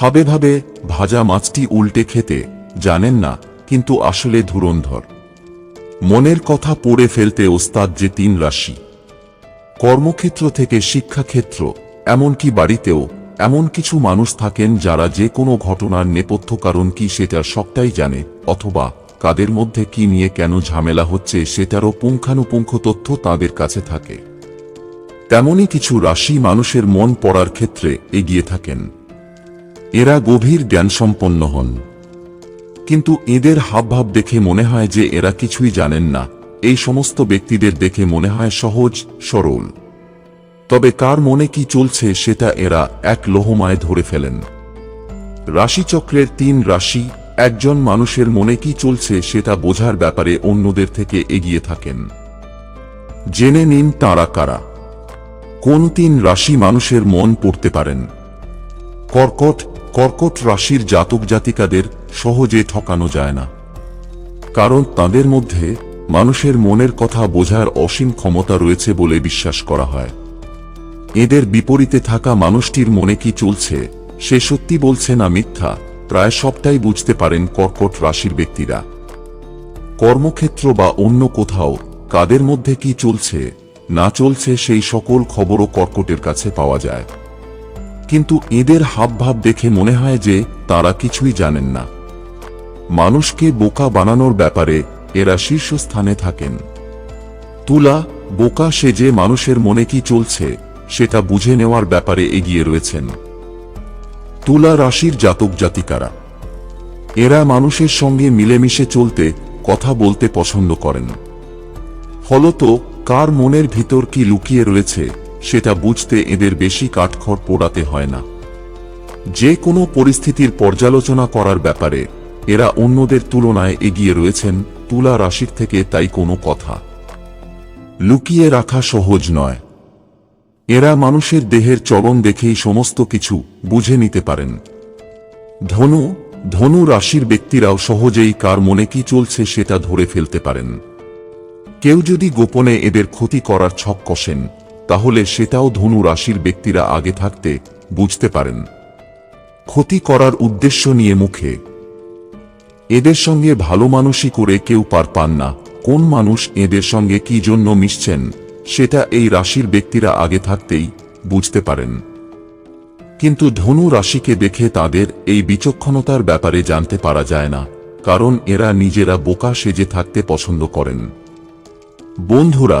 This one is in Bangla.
ভাবে ভাবে ভাজা মাছটি উল্টে খেতে, জানেন না, কিন্তু আসলে ধুরন্ধর। মনের কথা পড়ে ফেলতে ওস্তাদ যে তিন রাশি। কর্মক্ষেত্র থেকে শিক্ষাক্ষেত্র, এমনকি বাড়িতেও, এমন কিছু মানুষ থাকেন যারা যে কোনো ঘটনার নেপথ্য কারণ কি সেটার সবটাই জানে, অথবা কাদের মধ্যে কি নিয়ে কেন ঝামেলা হচ্ছে সেটারও পুঙ্খানুপুঙ্খ তথ্য তাদের কাছে থাকে। তেমনই কিছু রাশি মানুষের মন পড়ার ক্ষেত্রে এগিয়ে থাকেন। এরা গভীর জ্ঞানসম্পন্ন হন। কিন্তু এদের হাবভাব দেখে মনে হয় যে এরা কিছুই জানেন না। এই সমস্ত ব্যক্তিদের দেখে মনে হয় সহজ, সরল। তবে কার মনে কি চলছে সেটা এরা এক লোহমায় ধরে ফেলেন। রাশিচক্রের তিন রাশি, একজন মানুষের মনে কি চলছে সেটা বোঝার ব্যাপারে অন্যদের থেকে এগিয়ে থাকেন। জেনে নিন তাঁরা কারা। কোন তিন রাশি মানুষের মন পড়তে পারেন? কর্কট কর্কট রাশির জাতক জাতিকাদের সহজে ঠকানো যায় না। কারণ তাদের মধ্যে মানুষের মনের কথা বোঝার অসীম ক্ষমতা রয়েছে বলে বিশ্বাস করা হয়। এদের বিপরীতে থাকা মানুষটির মনে কি চলছে, সে সত্যি বলছে না মিথ্যা, প্রায় সবটাই বুঝতে পারেন কর্কট রাশির ব্যক্তিরা। কর্মক্ষেত্র বা অন্য কোথাও কাদের মধ্যে কি চলছে, না চলছে সেই সকল খবরও কর্কটের কাছে পাওয়া যায়। কিন্তু এদের হাবভাব দেখে মনে হয় যে তারা কিছুই জানেন না। মানুষকে বোকা বানানোর ব্যাপারে এরা শীর্ষস্থানে থাকেন। তুলা, বোকা সেজে মানুষের মনে কি চলছে, সেটা বুঝে নেওয়ার ব্যাপারে এগিয়ে রয়েছেন। তুলা রাশির জাতক জাতিকারা। এরা মানুষের সঙ্গে মিলেমিশে চলতে, কথা বলতে পছন্দ করেন। ফলত কার মনের ভিতর কি লুকিয়ে রয়েছে সেটা বুঝতে এদের বেশি কাঠখড় পোড়াতে হয় না। যে কোনো পরিস্থিতির পর্যালোচনা করার ব্যাপারে এরা অন্যদের তুলনায় এগিয়ে রয়েছেন, তুলা রাশির থেকে তাই কোনো কথা। লুকিয়ে রাখা সহজ নয়। এরা মানুষের দেহের চরণ দেখেই সমস্ত কিছু বুঝে নিতে পারেন। ধনু ধনু রাশির ব্যক্তিরাও সহজেই কার মনে কি চলছে সেটা ধরে ফেলতে পারেন। কেউ যদি গোপনে এদের ক্ষতি করার ছক কষেন তাহলে সেটাও ধনু রাশির ব্যক্তিরা আগে থাকতে বুঝতে পারেন। ক্ষতি করার উদ্দেশ্য নিয়ে মুখে। এদের সঙ্গে ভালো মানুষই করে কেউ পার পান না। কোন মানুষ এদের সঙ্গে কি জন্য মিশছেন, সেটা এই রাশির ব্যক্তিরা আগে থাকতেই বুঝতে পারেন। কিন্তু ধনু রাশিকে দেখে তাদের এই বিচক্ষণতার ব্যাপারে জানতে পারা যায় না, কারণ এরা নিজেরা বোকা সেজে থাকতে পছন্দ করেন। বন্ধুরা